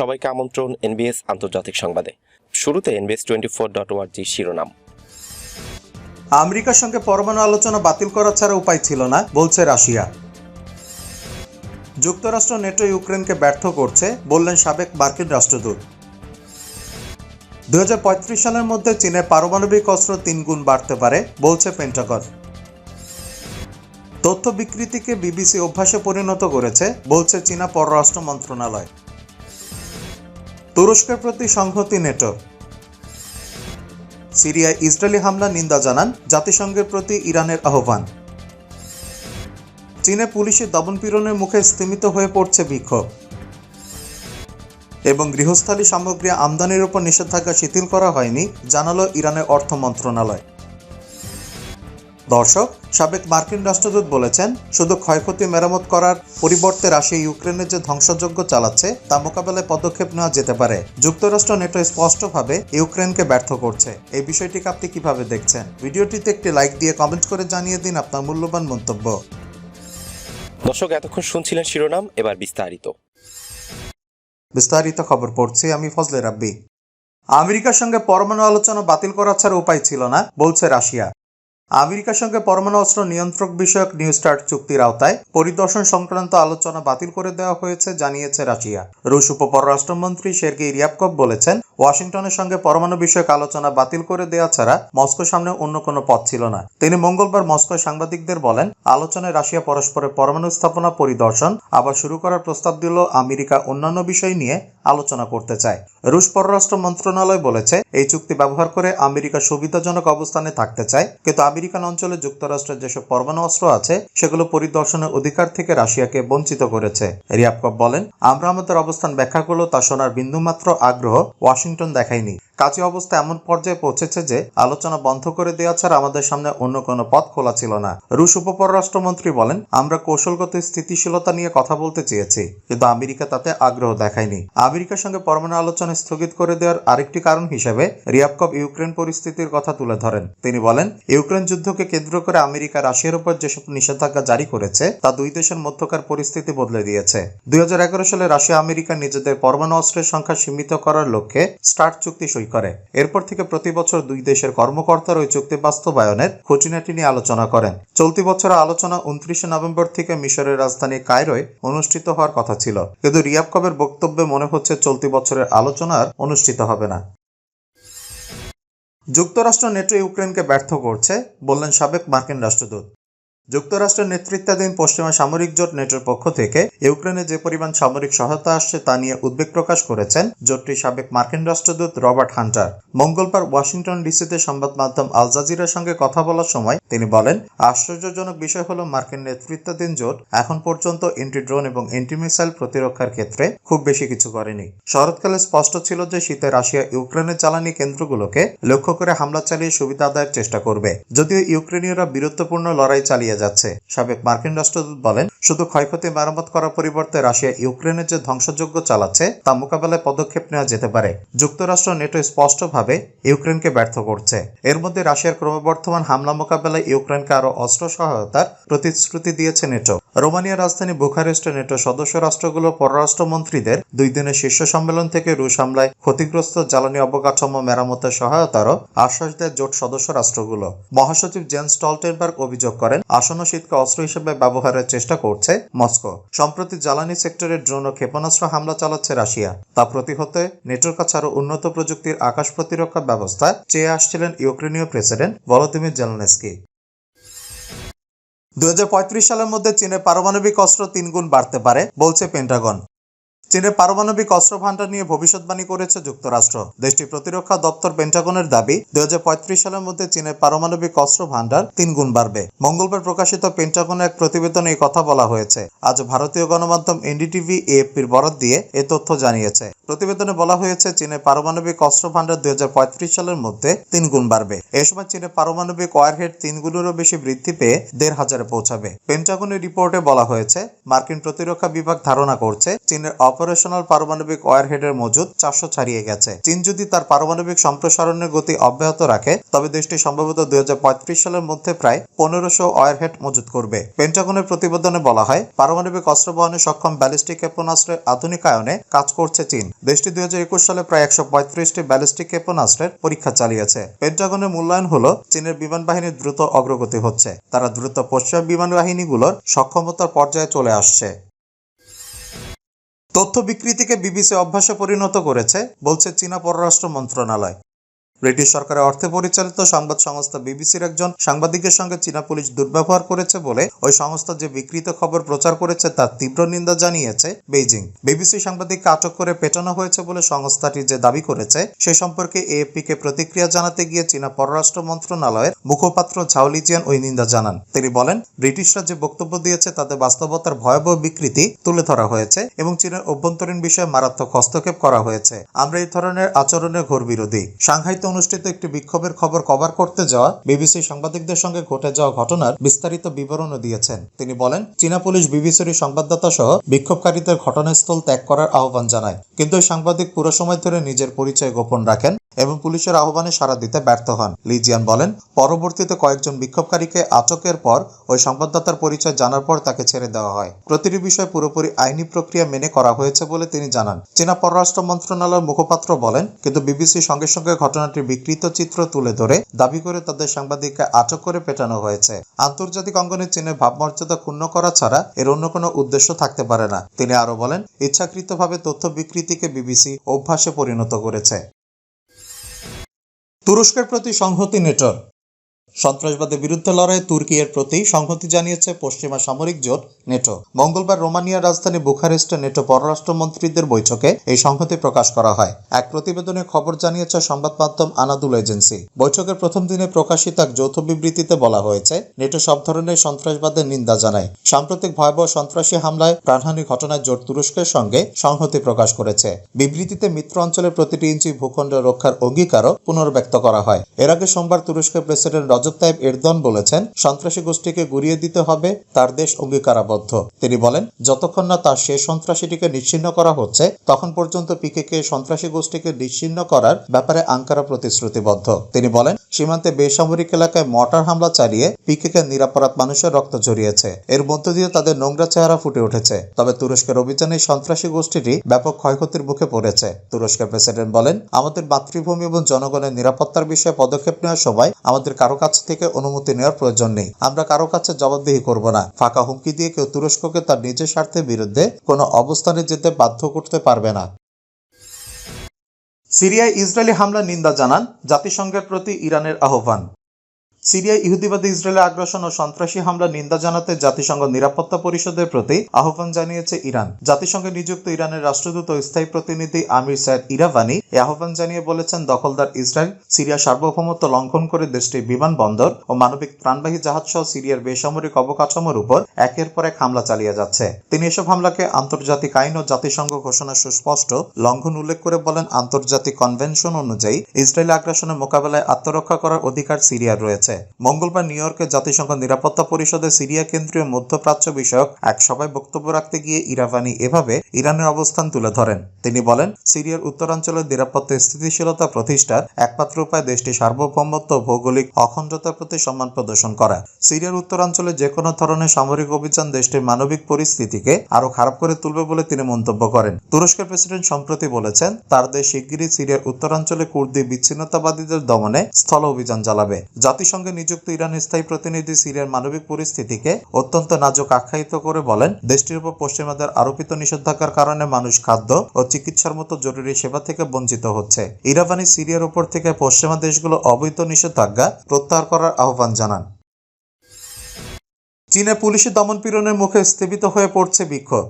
সবাইকে আমন্ত্রণ এনবিএস আন্তর্জাতিক সংবাদে। শুরুতে এনবিএস টোয়েন্টি ফোর ডট ওয়ার্জি শিরোনাম। আমেরিকার সঙ্গে পরমাণু আলোচনা বাতিল করা ছাড়া উপায় ছিল না, বলছে রাশিয়া। যুক্তরাষ্ট্র নেটো ইউক্রেনকে ব্যর্থ করছে, বললেন সাবেক মার্কিন রাষ্ট্রদূত। দুই হাজার পঁয়ত্রিশ সালের মধ্যে চীনের পারমাণবিক অস্ত্র তিন গুণ বাড়তে পারে, বলছে পেন্টাগন। তথ্য বিকৃতিকে বিবিসি অভ্যাসে পরিণত করেছে, বলছে চীনা পররাষ্ট্র মন্ত্রণালয়। তুরস্কের প্রতি সংহতি নেটো। সিরিয়ায় ইসরায়েলি হামলা নিন্দা জানান জাতিসংঘের প্রতি ইরানের আহ্বান। চীনে পুলিশের দমনপীড়নের মুখে স্তীমিত হয়ে পড়ছে বিক্ষোভ। এবং গৃহস্থালী সামগ্রী আমদানির উপর নিষেধাজ্ঞা শিথিল করা হয়নি, জানালো ইরানের অর্থ মন্ত্রণালয়। দর্শক সাবেক মার্কিন রাষ্ট্রদূত বলেছেন শুধু ক্ষয়ক্ষতি মেরামত করার পরিবর্তে রাশিয়া ইউক্রেনের যে ধ্বংসযজ্ঞ চালাচ্ছে তা মোকাবেলায় পদক্ষেপ নেওয়া যেতে পারে। যুক্তরাষ্ট্র নেটো স্পষ্টভাবে ইউক্রেনকে ব্যর্থ করছে। এই বিষয়টিকে আপনি কীভাবে দেখছেন? ভিডিওটিতে একটি লাইক দিয়ে কমেন্ট করে জানিয়ে দিন আপনার মূল্যবান মন্তব্য। দর্শক এতক্ষণ শুনছিলেন শিরোনাম এবার বিস্তারিত। বিস্তারিত খবর পড়ছি আমি ফজলে রাব্বি। আমেরিকার সঙ্গে পরমাণু আলোচনা বাতিল করা ছাড়া উপায় ছিল না বলছে রাশিয়া। আমেরিকার সঙ্গে পরমাণু অস্ত্র নিয়ন্ত্রক বিষয়ক নিউ স্টার্ট চুক্তির আওতায় পরিদর্শন সংক্রান্ত আলোচনা বাতিল করে দেওয়া হয়েছে, জানিয়েছে রাশিয়া। রুশ উপপররাষ্ট্রমন্ত্রী সের্গি রিয়াবকভ বলেছেন, ওয়াশিংটনের সঙ্গে পরমাণু বিষয়ক আলোচনা বাতিল করে দেওয়া ছাড়া মস্কো সামনে অন্য কোনো পথ ছিল না। তিনি মঙ্গলবার মস্কোয় সাংবাদিকদের বলেন, আলোচনায় রাশিয়া পরস্পরের পরমাণু স্থাপনা পরিদর্শন আবার শুরু করার প্রস্তাব দিল আমেরিকা অন্যান্য বিষয় নিয়ে আলোচনা করতে চায়। রুশ পররাষ্ট্র মন্ত্রণালয় বলেছে, এই চুক্তি ব্যবহার করে আমেরিকা সুবিধাজনক অবস্থানে থাকতে চায়, কিন্তু আমেরিকান অঞ্চলে যুক্তরাষ্ট্রের যেসব পরমাণু অস্ত্র আছে, সেগুলো পরিদর্শনের অধিকার থেকে রাশিয়াকে বঞ্চিত করেছে। রিয়াবকভ বলেন, আমরা আমাদের অবস্থান ব্যাখ্যা করলেও তা শোনার বিন্দুমাত্র আগ্রহ ওয়াশিংটন দেখায়নি। কাজী অবস্থা এমন পর্যায়ে পৌঁছেছে যে, আলোচনা বন্ধ করে দেওয়া ছাড়া আমাদের সামনে অন্য কোনো পথ খোলা ছিল না। রুশ উপপররাষ্ট্রমন্ত্রী বলেন, আমরা কৌশলগত স্থিতিশীলতা নিয়ে কথা বলতে চেয়েছি, কিন্তু আমেরিকা তাতে আগ্রহ দেখায়নি। আমেরিকার সঙ্গে পরমাণু আলোচনা স্থগিত করে দেওয়ার আরেকটি কারণ হিসেবে রিয়াবকভ ইউক্রেন পরিস্থিতির কথা তুলে ধরেন। তিনি বলেন, ইউক্রেন যুদ্ধকে কেন্দ্র করে আমেরিকা, রাশিয়ার উপর যেসব নিষেধাজ্ঞা জারি করেছে, তা দুই দেশের মধ্যকার পরিস্থিতি বদলে দিয়েছে। দুই হাজার এগারো সালে রাশিয়া আমেরিকা নিজেদের পরমাণু অস্ত্রের সংখ্যা সীমিত করার লক্ষ্যে স্টার্ট চুক্তি সই করে। এরপর থেকে প্রতি বছর দুই দেশের কর্মকর্তারা ওই চুক্তি বাস্তবায়নের খুঁটিনাটি নিয়ে আলোচনা করেন। চলতি বছরের আলোচনা উনত্রিশে নভেম্বর থেকে মিশরের রাজধানী কায়রোয় অনুষ্ঠিত হওয়ার কথা ছিল। কিন্তু রিয়াবকবের বক্তব্যে মনে হচ্ছে চলতি বছরের আলোচনা আর অনুষ্ঠিত হবে না। যুক্তরাষ্ট্র নেটো ইউক্রেনকে ব্যর্থ করছে বললেন সাবেক মার্কিন রাষ্ট্রদূত। যুক্তরাষ্ট্রের নেতৃত্বাধীন পশ্চিমা সামরিক জোট নেটোর পক্ষ থেকে ইউক্রেনে যে পরিমাণ সামরিক সহায়তা আসছে তা নিয়ে উদ্বেগ প্রকাশ করেছেন জোটটির সাবেক মার্কিন রাষ্ট্রদূত রবার্ট হান্টার। মঙ্গলবার ওয়াশিংটন ডিসিতে সংবাদ মাধ্যম আল জাজিরার সঙ্গে কথা বলার সময় তিনি বলেন, আশ্চর্যজনক বিষয় হলো মার্কিন নেতৃত্বাধীন জোট এখন পর্যন্ত এন্টি ড্রোন এবং এন্টি মিসাইল প্রতিরক্ষার ক্ষেত্রে খুব বেশি কিছু করেনি। শরৎকালে স্পষ্ট ছিল যে শীতে রাশিয়া ইউক্রেনের জ্বালানি কেন্দ্রগুলোকে লক্ষ্য করে হামলা চালিয়ে সুবিধা আদায়ের চেষ্টা করবে। যদিও ইউক্রেনীয়রা বীরত্বপূর্ণ লড়াই চালিয়ে যাচ্ছে। সাবেক মার্কিন রাষ্ট্রদূত বলেন, শুধু ক্ষয়ক্ষতি মেরামত করার পরিবর্তে রাশিয়া ইউক্রেনের যে ধ্বংসযোগ্য চালাচ্ছে, তা মোকাবেলায় পদক্ষেপ নেওয়া যেতে পারে। যুক্তরাষ্ট্র নেটো স্পষ্টভাবে ইউক্রেনকে ব্যর্থ করছে। এর মধ্যে রাশিয়ার ক্রমবর্ধমান হামলা মোকাবেলায় ইউক্রেনকে আরও অস্ত্র সহায়তার প্রতিশ্রুতি দিয়েছে নেটো। রোমানিয়ার রাজধানী বুখারেস্টে নেটো সদস্য রাষ্ট্রগুলোর পররাষ্ট্রমন্ত্রীদের দুই দিনের শীর্ষ সম্মেলন থেকে রুশ হামলায় ক্ষতিগ্রস্ত জ্বালানি অবকাঠামো মেরামতের সহায়তারও আশ্বাস দেয় জোট সদস্য রাষ্ট্রগুলো। মহাসচিব জেন স্টলটেনবার্গ অভিযোগ করেন, আসন্ন শীতকে অস্ত্র হিসেবে ব্যবহারের চেষ্টা করছে মস্কো। সম্প্রতি জ্বালানি সেক্টরে ড্রোন ও ক্ষেপণাস্ত্র হামলা চালাচ্ছে রাশিয়া। তা প্রতিহতে নেটোর কাছে আরও উন্নত প্রযুক্তির আকাশ প্রতিরক্ষা ব্যবস্থা চেয়ে আসছিলেন ইউক্রেনীয় প্রেসিডেন্ট ভলোদিমির জেলনেস্কি। দু হাজার পঁয়ত্রিশ সালের মধ্যে চীনের পারমাণবিক অস্ত্র তিনগুণ বাড়তে পারে বলছে পেন্টাগন চীনের পারমাণবিক অস্ত্র ভান্ডার নিয়ে ভবিষ্যৎবাণী করেছে যুক্তরাষ্ট্র। দেশটির প্রতিরক্ষা দপ্তর পেন্টাগনের দাবি দুই হাজার পঁয়ত্রিশ সালের মধ্যে চীনের পারমাণবিক অস্ত্র ভান্ডার তিন গুণ বাড়বে। মঙ্গলবার প্রকাশিত পেন্টাগনের এক প্রতিবেদনে এই কথা বলা হয়েছে। আজ ভারতীয় গণমাধ্যম এনডিটিভি এএফপির বরাত দিয়ে এ তথ্য জানিয়েছে। প্রতিবেদনে বলা হয়েছে, চীনের পারমাণবিক অস্ত্র ভান্ডার দুই সালের মধ্যে তিন গুণ বাড়বে। এ সময় চীনের পারমাণবিক ওয়ারহেড তিন গুণেরও বেশি বৃদ্ধি পেয়ে দেড় হাজারে পৌঁছাবে। পেন্টাগনের রিপোর্টে বলা হয়েছে, মার্কিন প্রতিরক্ষা বিভাগ ধারণা করছে, চীনের অপারেশনাল পারমাণবিক ওয়ারহেডের মজুদ চারশো ছাড়িয়ে গেছে। চীন যদি তার পারমাণবিক সম্প্রসারণের গতি অব্যাহত রাখে, তবে দেশটি সম্ভবত দুই হাজার পঁয়ত্রিশ সালের মধ্যে প্রায় পনেরোশো ওয়ারহেড মজুত করবে। পেন্টাগনের প্রতিবেদনে বলা হয়, পারমাণবিক অস্ত্র বহনে সক্ষম ব্যালিস্টিক ক্ষেপণাস্ত্রের আধুনিকায়নে কাজ করছে চীন। দেশটি দুই হাজার একুশ সালে প্রায় একশো পঁয়ত্রিশটি ব্যালিস্টিক ক্ষেপণাস্ত্রের পরীক্ষা চালিয়েছে। পেন্টাগনের মূল্যায়ন হলো, চীনের বিমান বাহিনীর দ্রুত অগ্রগতি হচ্ছে। তারা দ্রুত পশ্চিমা বিমান বাহিনীগুলোর সক্ষমতার পর্যায়ে চলে আসছে। তথ্য বিকৃতিকে বিবিসি অভ্যাসে পরিণত করেছে বলছে চীনা পররাষ্ট্র মন্ত্রণালয়। ব্রিটিশ সরকারের অর্থে পরিচালিত সংবাদ সংস্থা বিবিসির একজন সাংবাদিকের সঙ্গে চীনা পুলিশ দুর্ব্যবহার করেছে বলে ওই সংস্থা যে বিকৃত খবর প্রচার করেছে তার তীব্র নিন্দা জানিয়েছে বেইজিং। বিবিসি সাংবাদিককে আটক করে পেটানো হয়েছে বলে সংস্থাটি যে দাবি করেছে, সে সম্পর্কে এএফপি কে প্রতিক্রিয়া জানাতে গিয়ে চীনা পররাষ্ট্র মন্ত্রণালয়ের মুখপাত্র ঝাওলিজিয়ান ওই নিন্দা জানান। তিনি বলেন, ব্রিটিশরা যে বক্তব্য দিয়েছে তাতে বাস্তবতার ভয়াবহ বিকৃতি তুলে ধরা হয়েছে এবং চীনের অভ্যন্তরীণ বিষয়ে মারাত্মক হস্তক্ষেপ করা হয়েছে। আমরা এই ধরনের আচরণের ঘোর বিরোধী। সাংহাইতে অনুষ্ঠিত একটি বিক্ষোভের খবর কভার করতে যাওয়া বিবিসি সাংবাদিকদের সঙ্গে ঘটে যাওয়া ঘটনার বিস্তারিত বিবরণও দিয়েছেন। তিনি বলেন, চীনা পুলিশ বিবিসির সংবাদদাতা সহ বিক্ষোভকারীদের ঘটনাস্থল ত্যাগ করার আহ্বান জানায়। কিন্তু সাংবাদিক পুরো সময় ধরে নিজের পরিচয় গোপন রাখেন এবং পুলিশের আহ্বানে সাড়া দিতে ব্যর্থ হন। লিজিয়ান বলেন, পরবর্তীতে কয়েকজন বিক্ষোভকারীকে আটকের পর ওই সংবাদদাতার পরিচয় জানার পর তাকে ছেড়ে দেওয়া হয়। প্রতিটি বিষয় পুরোপুরি আইনি প্রক্রিয়া মেনে করা হয়েছে বলে তিনি জানান। চীনা পররাষ্ট্র মন্ত্রণালয়ের মুখপাত্র বলেন, কিন্তু বিবিসি সঙ্গে সঙ্গে ঘটনাটির বিকৃত চিত্র তুলে ধরে দাবি করে তাদের সাংবাদিককে আটক করে পেটানো হয়েছে। আন্তর্জাতিক অঙ্গনে চীনের ভাবমর্যাদা ক্ষুণ্ণ করা ছাড়া এর অন্য কোনো উদ্দেশ্য থাকতে পারে না। তিনি আরও বলেন, ইচ্ছাকৃতভাবে তথ্য বিকৃতিকে বিবিসি অভ্যাসে পরিণত করেছে। তুরস্কের প্রতি সংহতি নেটওয়ার্ক। সন্ত্রাসবাদের বিরুদ্ধে লড়াইয়ে তুর্কি এর প্রতি সংহতি জানিয়েছে পশ্চিমা সামরিক জোট, নেটো। মঙ্গলবার রোমানিয়ার রাজধানী বুখারেস্টে নেটো পররাষ্ট্রমন্ত্রীদের বৈঠকে এই সংহতি প্রকাশ করা হয়। এক প্রতিবেদনে খবর জানিয়েছে সংবাদ মাধ্যম আনাদুল এজেন্সি। বৈঠকের প্রথম দিনে প্রকাশিত এক যৌথ বিবৃতিতে বলা হয়েছে, নেটো সব ধরনের সন্ত্রাসবাদের নিন্দা জানায়। সাম্প্রতিক ভয়াবহ সন্ত্রাসী হামলায় প্রাণহানি ঘটনায় জোট তুরস্কের সঙ্গে সংহতি প্রকাশ করেছে। বিবৃতিতে মিত্র অঞ্চলের প্রতিটি ইঞ্চি ভূখণ্ড রক্ষার অঙ্গীকারও পুনর্ব্যক্ত করা হয়। এর আগে সোমবার তুরস্কের প্রেসিডেন্ট রজব তাইব এরদন বলেছেন, সন্ত্রাসী গোষ্ঠীকে গুড়িয়ে দিতে হবে, তার দেশ অঙ্গীকারাবদ্ধ। তিনি বলেন, যতক্ষণ না তার সেই সন্ত্রাসীটিকে নিশ্চিহ্ন করা হচ্ছে, তখন পর্যন্ত পিকেকে সন্ত্রাসী গোষ্ঠীকে নিশ্চিহ্ন করার ব্যাপারে আঙ্কারা প্রতিশ্রুতিবদ্ধ। তিনি বলেন, সীমান্তে বেসামরিক এলাকায় মর্টার হামলা চালিয়ে পিকেকে নিরাপরাধ মানুষের রক্ত ঝরিয়েছে। এর মধ্য দিয়ে তাদের নোংরা চেহারা ফুটে উঠেছে। তবে তুরস্কের অভিযানে সন্ত্রাসী গোষ্ঠীটি ব্যাপক ক্ষয়ক্ষতির মুখে পড়েছে। তুরস্কের প্রেসিডেন্ট বলেন, আমাদের মাতৃভূমি এবং জনগণের নিরাপত্তার বিষয়ে পদক্ষেপ নেওয়ার সময় আমাদের কারও কাছ থেকে অনুমতি নেওয়ার প্রয়োজন নেই। আমরা কারও কাছে জবাবদিহি করব না। ফাঁকা হুমকি দিয়ে কেউ তুরস্ককে তার নিজের স্বার্থের বিরুদ্ধে কোনো অবস্থানে যেতে বাধ্য করতে পারবে না। সিরিয়ায় ইসরায়েলি হামলা নিন্দা জানান জাতিসংঘের প্রতি ইরানের আহ্বান। সিরিয়ায় ইহুদিবাদী ইসরায়েলের আগ্রাসন ও সন্ত্রাসী হামলা নিন্দা জানাতে জাতিসংঘ নিরাপত্তা পরিষদের প্রতি আহ্বান জানিয়েছে ইরান। জাতিসংঘে নিযুক্ত ইরানের রাষ্ট্রদূত ও স্থায়ী প্রতিনিধি আমির সাইদ ইরাভানি এ আহ্বান জানিয়ে বলেছেন, দখলদার ইসরায়েল সিরিয়া সার্বভৌমত্ব লঙ্ঘন করে দেশটির বিমানবন্দর ও মানবিক ত্রাণবাহী জাহাজ সহ সিরিয়ার বেসামরিক অবকাঠামোর উপর একের পর এক হামলা চালিয়ে যাচ্ছে। তিনি এসব হামলাকে আন্তর্জাতিক আইন ও জাতিসংঘ ঘোষণার সুস্পষ্ট লঙ্ঘন উল্লেখ করে বলেন, আন্তর্জাতিক কনভেনশন অনুযায়ী ইসরায়েলি আগ্রাসনের মোকাবেলায় আত্মরক্ষা করার অধিকার সিরিয়ার রয়েছে। মঙ্গলবার নিউ ইয়র্কে জাতিসংঘ নিরাপত্তা পরিষদের সিরিয়া কেন্দ্রীয় মধ্যপ্রাচ্য বিষয়ক এক সভায় বক্তব্য রাখতে গিয়ে ইরাভানি এভাবে ইরানের অবস্থান তুলে ধরেন। তিনি বলেন, সিরিয়ার উত্তরাঞ্চলের নিরাপত্তা স্থিতিশীলতা প্রতিষ্ঠার একমাত্র উপায় দেশটি সার্বভৌমত্ব ভৌগোলিক অখণ্ডতার প্রতি সম্মান প্রদর্শন করা। সিরিয়ার উত্তরাঞ্চলে যে কোনো ধরনের সামরিক অভিযান দেশটির মানবিক পরিস্থিতিকে আরও খারাপ করে তুলবে বলে তিনি মন্তব্য করেন। তুরস্কের প্রেসিডেন্ট সম্প্রতি বলেছেন, তার দেশ শিগগিরই সিরিয়ার উত্তরাঞ্চলে কুর্দি বিচ্ছিন্নতাবাদীদের দমনে স্থল অভিযান চালাবে। জাতিসংঘে নিযুক্ত ইরান স্থায়ী প্রতিনিধি সিরিয়ার মানবিক পরিস্থিতিকে অত্যন্ত নাজুক আখ্যায়িত করে বলেন, দেশটির উপর পশ্চিমাদের আরোপিত নিষেধাজ্ঞার কারণে মানুষ খাদ্য ও চিকিৎসার মতো জরুরি সেবা থেকে বঞ্চিত হচ্ছে। ইরাবানি সিরিয়ার উপর থেকে পশ্চিমা দেশগুলো অবৈধ নিষেধাজ্ঞা প্রত্যাহার করার আহ্বান জানান। চীনে পুলিশি দমনপীড়নের মুখে স্থিমিত হয়ে পড়ছে বিক্ষোভ।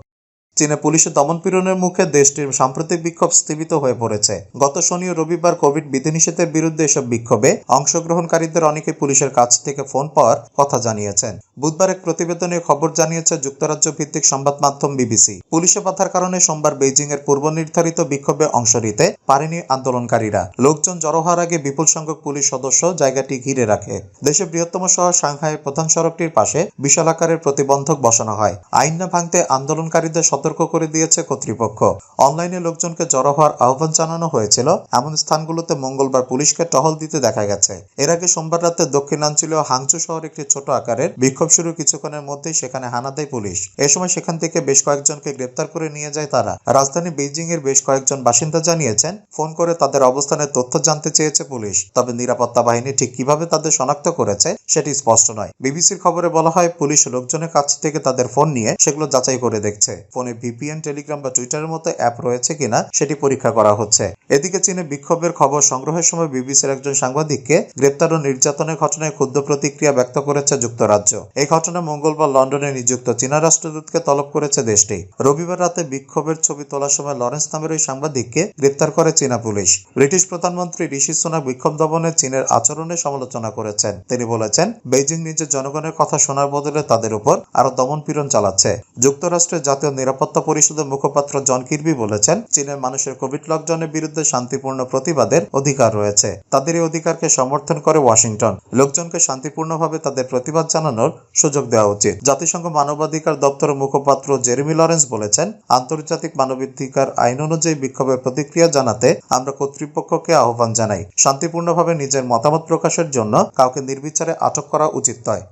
চীনে পুলিশের দমনপীড়নের মুখে দেশটির সাম্প্রতিক বিক্ষোভ স্থিমিত হয়ে পড়েছে। গত শনি ও রবিবার কোভিড বিধিনিষেধের বিরুদ্ধে এসব বিক্ষোভে অংশগ্রহণকারীদের অনেকে পুলিশের কাছ থেকে ফোন পাওয়ার কথা জানিয়েছেন। বুধবার এক প্রতিবেদনে খবর জানিয়েছে যুক্তরাজ্য ভিত্তিক সংবাদ মাধ্যম বিবিসি। পুলিশে বাধার কারণে সোমবার বেইজিং এর পূর্ব নির্ধারিত বিক্ষোভে অংশ নিতে পারেনি আন্দোলনকারীরা। লোকজন জড়ো হওয়ার আগে বিপুল সংখ্যক পুলিশ সদস্য জায়গাটি ঘিরে রাখে। দেশের বৃহত্তম শহর সাংহাইয়ের প্রধান সড়কটির পাশে বিশাল আকারের প্রতিবন্ধক বসানো হয়। আইন না ভাঙতে আন্দোলনকারীদের সতর্ক সতর্ক করে দিয়েছে কর্তৃপক্ষ। অনলাইনে লোকজনকে জড়ো হওয়ার আহ্বান জানানো হয়েছিল। এমন স্থানগুলোতে মঙ্গলবার পুলিশকে টহল দিতে দেখা গেছে। এর আগে সোমবার রাতে দক্ষিণাঞ্চলীয় হাংচু শহর একটি ছোট আকারের বিক্ষোভ শুরু কিছুক্ষণের মধ্যেই সেখানে হানা দেয় পুলিশ। এ সময় সেখান থেকে বেশ কয়েকজনকে গ্রেপ্তার করে নিয়ে যায় তারা। রাজধানী বেইজিং এর বেশ কয়েকজন বাসিন্দা জানিয়েছেন, ফোন করে তাদের অবস্থানের তথ্য জানতে চেয়েছে পুলিশ। তবে নিরাপত্তা বাহিনী ঠিক কীভাবে তাদের শনাক্ত করেছে, সেটি স্পষ্ট নয়। বিবিসির খবরে বলা হয়, পুলিশ লোকজনের কাছ থেকে তাদের ফোন নিয়ে সেগুলো যাচাই করে দেখছে। ফোনে ভিপিএন, টেলিগ্রাম বা টুইটারের মতো অ্যাপ রয়েছে কিনা সেটি পরীক্ষা করা হচ্ছে। এদিকে চীনে বিক্ষোভের খবর সংগ্রহের সময় বিবিসির একজন সাংবাদিককে গ্রেপ্তার ও নির্যাতনের ঘটনায় ক্ষুদ্র প্রতিক্রিয়া ব্যক্ত করেছে যুক্তরাজ্য। এই ঘটনা মঙ্গলবার লন্ডনে নিযুক্ত চীনা রাষ্ট্রদূতকে তলব করেছে দেশটি। রবিবার রাতে বিক্ষোভের ছবি তোলার সময় লরেন্স নামের ওই সাংবাদিককে গ্রেপ্তার করে চীনা পুলিশ। ব্রিটিশ প্রধানমন্ত্রী ঋষি সোনাক বিক্ষোভ দমনে চীনের আচরণের সমালোচনা করেছেন। তিনি বলেছেন, বেইজিং নিজের জনগণের কথা শোনার বদলে তাদের উপর আরও দমন পীড়ন চালাচ্ছে। যুক্তরাষ্ট্রের জাতীয় নিরাপত্তা পরিষদের মুখপাত্র জন কির্বি বলেছেন, চীনের মানুষের কোভিড লকডাউনের বিরুদ্ধে শান্তিপূর্ণ প্রতিবাদের অধিকার রয়েছে। তাদের এই অধিকারকে সমর্থন করে ওয়াশিংটন। লোকজনকে শান্তিপূর্ণভাবে তাদের প্রতিবাদ জানানোর সুযোগ দেওয়া উচিত। জাতিসংঘ মানবাধিকার দপ্তরের মুখপাত্র জেরেমি লরেন্স বলেছেন, আন্তর্জাতিক মানবাধিকার আইন অনুযায়ী বিক্ষোভের প্রতিক্রিয়া জানাতে আমরা কর্তৃপক্ষকে আহ্বান জানাই। শান্তিপূর্ণভাবে নিজের মতামত প্রকাশের জন্য কাউকে নির্বিচারে আটক করা উচিত নয়।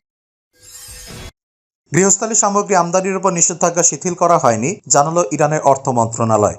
গৃহস্থালী সামগ্রী আমদানির উপর নিষেধাজ্ঞা শিথিল করা হয়নি জানালো ইরানের অর্থ মন্ত্রণালয়।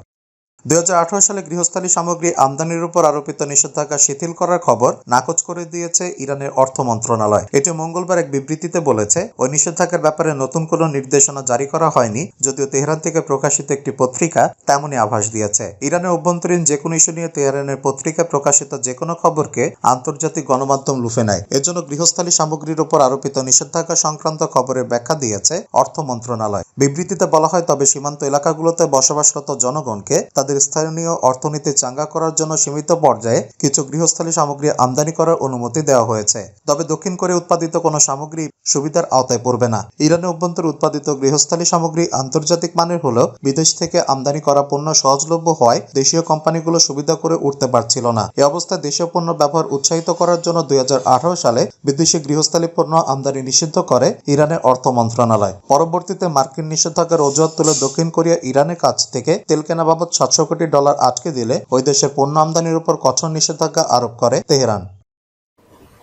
দুই হাজার আঠারো সালে গৃহস্থালী সামগ্রী আমদানির উপর আরোপিত নিষেধাজ্ঞা শিথিল করার খবর নাকচ করে দিয়েছে ইরানের অর্থ মন্ত্রণালয়। এটি মঙ্গলবার এক বিবৃতিতে বলেছে, ওই নিষেধাজ্ঞার ব্যাপারে নতুন কোনো নির্দেশনা জারি করা হয়নি, যদিও তেহরান থেকে প্রকাশিত একটি পত্রিকা তেমনই আভাস দিয়েছে। ইরানের অভ্যন্তরীণ যে কোনো ইস্যু নিয়ে তেহরানের পত্রিকায় প্রকাশিত যে কোনো খবরকে আন্তর্জাতিক গণমাধ্যম লুফে নেয়। এজন্য গৃহস্থালী সামগ্রীর উপর আরোপিত নিষেধাজ্ঞা সংক্রান্ত খবরের ব্যাখ্যা দিয়েছে অর্থ মন্ত্রণালয়। বিবৃতিতে বলা হয়, তবে সীমান্ত এলাকাগুলোতে বসবাসরত জনগণকে তাদের স্থানীয় অর্থনীতি চাঙ্গা করার জন্য সীমিত পর্যায়ে কিছু গৃহস্থলী সামগ্রী আমদানি করার অনুমতি দেওয়া হয়েছে। তবে দক্ষিণ কোরিয়া উৎপাদিত কোনো সামগ্রী সুবিধার আওতায় পড়বে না। ইরানে অভ্যন্তর উৎপাদিত গৃহস্থালী সামগ্রী আন্তর্জাতিক মানের হলেও বিদেশ থেকে আমদানি করা পণ্য সহজলভ্য হওয়ায় দেশীয় কোম্পানিগুলো সুবিধা করে উঠতে পারছিল না। এ অবস্থায় দেশীয় পণ্য ব্যবহার উৎসাহিত করার জন্য দু হাজার আঠারো সালে বিদেশি গৃহস্থালী পণ্য আমদানি নিষিদ্ধ করে ইরানের অর্থ মন্ত্রণালয়। পরবর্তীতে মার্কিন নিষেধাজ্ঞার অজুহাত তুলে দক্ষিণ কোরিয়া ইরানের কাছ থেকে তেল কেনা বাবদ সাতশো কোটি ডলার আটকে দিলে ওই দেশের পণ্য আমদানির উপর কঠোর নিষেধাজ্ঞা আরোপ করে তেহরান।